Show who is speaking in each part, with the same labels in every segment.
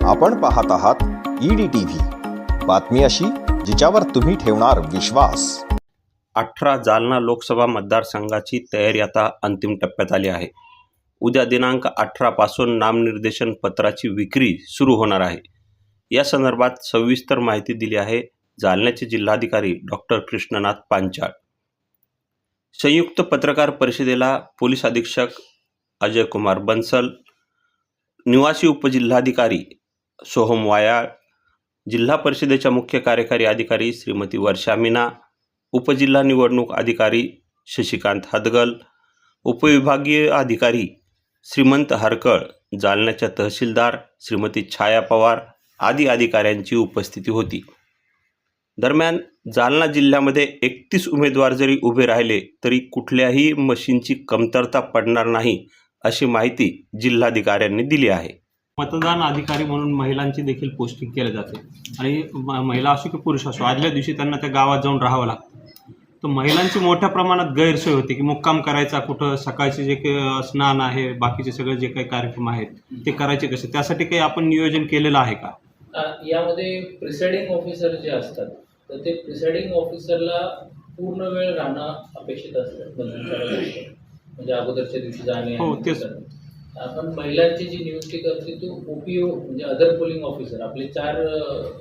Speaker 1: आपण पाहत आहात ईडी टीव्ही बातमी अशी जिच्यावर तुम्ही ठेवणार विश्वास.
Speaker 2: अठरा जालना लोकसभा मतदारसंघाची तयारी आता अंतिम टप्प्यात आली आहे. उद्या दिनांक अठरापासून नामनिर्देशन पत्राची विक्री सुरू होणार आहे. या संदर्भात सविस्तर माहिती दिली आहे जालन्याचे जिल्हाधिकारी डॉक्टर कृष्णनाथ पांचाळ. संयुक्त पत्रकार परिषदेला पोलीस अधीक्षक अजय कुमार बन्सल निवासी उपजिल्हाधिकारी सोहम वायाळ जिल्हा परिषदेच्या मुख्य कार्यकारी अधिकारी श्रीमती वर्षा मीना उपजिल्हा निवडणूक अधिकारी शशिकांत हदगल उपविभागीय अधिकारी श्रीमंत हरकळ जालन्याच्या तहसीलदार श्रीमती छाया पवार आदी अधिकाऱ्यांची उपस्थिती होती. दरम्यान जालना जिल्ह्यामध्ये एकतीस उमेदवार जरी उभे राहिले तरी कुठल्याही मशीनची कमतरता पडणार नाही अशी माहिती जिल्हाधिकाऱ्यांनी दिली आहे.
Speaker 3: मतदान अधिकारी म्हणून महिलांची देखील पोस्टिंग केलं जाते. आणि महिला असो की पुरुष असो आदल्या दिवशी त्यांना त्या गावात जाऊन राहावं लागतं. तर महिलांची मोठ्या प्रमाणात गैरसोय होते की मुक्काम करायचा कुठं सकाळचे जे काही स्नान आहे बाकीचे सगळे जे काही कार्यक्रम आहेत ते करायचे कसे? त्यासाठी काही आपण नियोजन केलेलं आहे का?
Speaker 4: यामध्ये प्रिसाइडिंग ऑफिसर जे असतात तर ते प्रिसाइडिंग ऑफिसरला पूर्ण वेळ राहणं अपेक्षित असतं. म्हणजे अगोदरच्या दिवशी जाणे
Speaker 3: हो, तेच.
Speaker 4: आपण महिलांची जी नियुक्ती करते तो ओपीओ म्हणजे अदर पोलिंग ऑफिसर आपले चार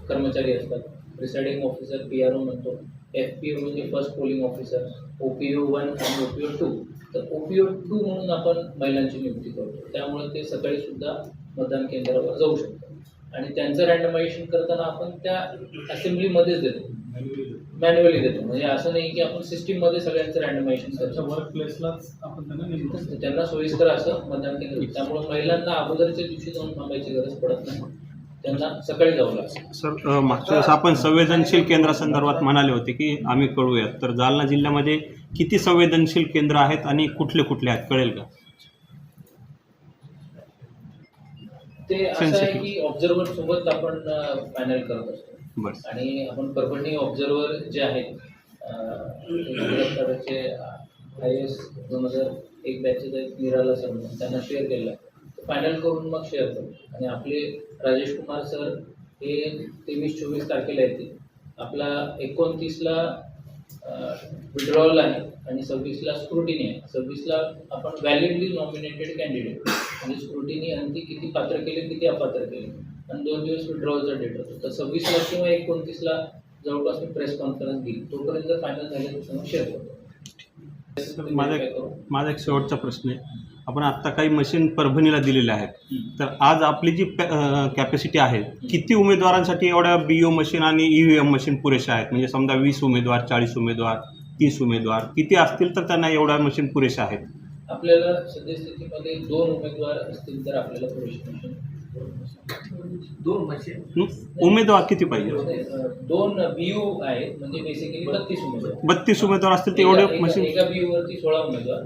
Speaker 4: कर्मचारी असतात. Presiding officer P R O म्हणतो. एफ पी ओ म्हणजे first polling officer O P O one आणि ओ पी ओ टू तर ओ पी ओ टू म्हणून आपण महिलांची नियुक्ती करतो. त्यामुळे ते सकाळी सुद्धा मतदान केंद्रावर जाऊ शकतात. आणि त्यांचं रँडमायझेशन करताना आपण त्या असेंब्लीमध्येच देतो. मॅन्युअली देतो. म्हणजे असं नाही की आपण सिस्टीममध्ये सगळ्यांचं रँडमायझेशन करतो.
Speaker 3: वर्क प्लेसलाच आपण
Speaker 4: त्यांना सोयीस्कर असं मतदान आहे. त्यामुळे महिलांना अगोदरच्या दिवशी जाऊन थांबायची गरज पडत नाही. त्यांना सकाळी जावं लागतं.
Speaker 3: सर अ, मागच्या वेळेस आपण संवेदनशील केंद्रासंदर्भात म्हणाले होते की आम्ही कळूयात. तर जालना जिल्ह्यामध्ये किती संवेदनशील केंद्र आहेत आणि कुठले कुठले आहेत? कळेल का?
Speaker 4: ते असं आहे. की ऑब्झर्वर सोबत आपण पॅनल करत असतो. आणि आपण परभणी ऑब्झर्वर जे आहेत आय एस दोन हजार एक बॅचेस आहेत निराला सर म्हणून त्यांना शेअर केलं फायनल करून मग शेअर करू. आणि आपले राजेश कुमार सर हे तेवीस चोवीस तारखेला येतील. आपला एकोणतीसला विड्रॉवल आहे आणि सव्वीसला स्क्रुटिनी आहे. सव्वीसला आपण व्हॅलिडली नॉमिनेटेड कॅन्डिडेट म्हणजे स्क्रुटिनी आणि ती किती पात्र केले किती अपात्र केले? आणि दोन दिवस विड्रॉलचा डेट होतो. तर सव्वीसला किंवा एकोणतीसला जवळपास मी प्रेस कॉन्फरन्स घेईल. तोपर्यंत जर फायनल झाले तर मग शेअर करतो
Speaker 3: माझा एक माझा एक शेवटचा प्रश्न आहे. आपण आत्ता काही मशीन परभणीला दिलेल्या आहेत. तर आज आपली जी कॅपॅसिटी आहे किती उमेदवारांसाठी एवढ्या बी ओ मशीन आणि ई व्ही एम मशीन पुरेशा आहेत? म्हणजे समजा वीस उमेदवार चाळीस उमेदवार तीस उमेदवार किती असतील तर त्यांना एवढ्या मशीन पुरेशा आहेत?
Speaker 4: आपल्याला सद्यस्थितीमध्ये दोन उमेदवार असतील तर आपल्याला पुरेशी मशीन दोन मशीन
Speaker 3: हं? उमेदवार किती पाहिजे?
Speaker 4: दोन बीयू आहेत म्हणजे बेसिकली बत्तीस उमेदवार.
Speaker 3: बत्तीस उमेदवार असतील एवढे
Speaker 4: एका-
Speaker 3: मशीन
Speaker 4: एका बीयू वरती सोळा उमेदवार.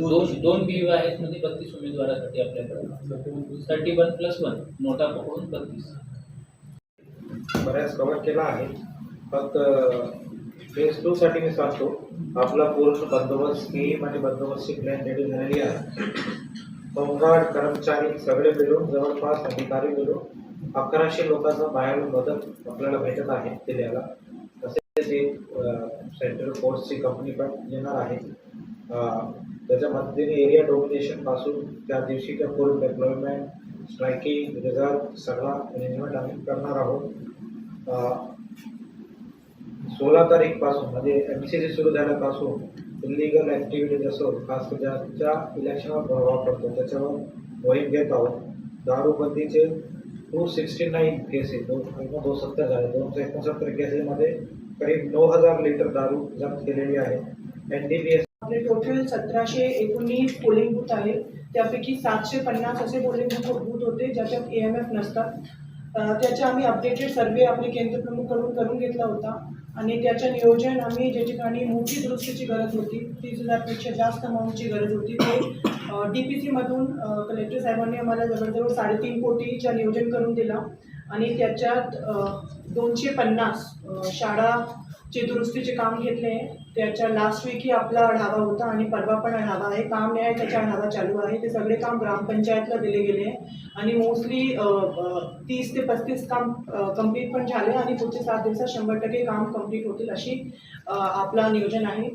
Speaker 4: दोन दोन बीयू आहेत म्हणजे बत्तीस उमेदवारासाठी आपल्याकडे. थर्टी वन प्लस वन नोटा पकडून बत्तीस.
Speaker 5: बऱ्याच कव्हर केला आहे. फक्त फेज टू साठी मी सांगतो आपला पूर्ण बंदोबस्त स्कीम आणि बंदोबस्तची प्लॅन रेडी झालेली आहे होमगार्ड कर्मचारी सगळे मिळून जवळपास अधिकारी मिळून अकराशे लोकांचा बाहेरून मदत आपल्याला भेटत आहे जिल्ह्याला तसेच एक सेंट्रल फोर्सची कंपनी पण येणार आहे. त्याच्या मदतीने एरिया डोमिनेशनपासून त्या दिवशी त्या फुल डेप्लॉयमेंट स्ट्रायकिंग रिझर्व सगळा अरेंजमेंट आम्ही करणार आहोत. सोळा तारीखपासून म्हणजे एम सी सी सुरू झाल्यापासून इलिगल ॲक्टिव्हिटीज असो खास ज्याच्या इलेक्शनवर प्रभाव पडतो त्याच्यावर मोहीम घेत आहोत. दारूबंदीचे टू सिक्स्टी नाईन केसेस दोन किंवा दोन सत्तर झाले. दोनशे एकोणसत्तर केसेसमध्ये करीब नऊ हजार लिटर दारू जप्त केलेली आहे. एन डी बी एस
Speaker 6: आपले टोटल सतराशे एकोणीस पोलिंग बूथ आहेत. त्यापैकी सातशे पन्नास असे पोलिंग बूथ होते ज्याच्यात ए एम एफ नसतात. त्याच्या त्याचे आम्ही अपडेटेड सर्वे आपले केंद्रप्रमुखकडून करून घेतला होता. आणि त्याचं नियोजन आम्ही ज्या ठिकाणी मोठी दुरुस्तीची गरज होती तीस हजारपेक्षा जास्त अमाऊंटची गरज होती ते डी पी सीमधून कलेक्टर साहेबांनी आम्हाला जवळजवळ साडेतीन कोटीचं नियोजन करून दिलं. आणि त्याच्यात दोनशे पन्नास शाळा जे दुरुस्तीचे काम घेतले त्याच्या लास्ट वीकही आपला आढावा होता आणि परवा पण आढावा आहे. काम नाही आहे त्याचा आढावा चालू आहे. ते सगळे काम ग्रामपंचायतला दिले गेले. आणि मोस्टली तीस ते पस्तीस काम कंप्लीट पण झाले आणि पुढचे सात दिवसात शंभर टक्के काम कंप्लीट होतील अशी आपला नियोजन आहे.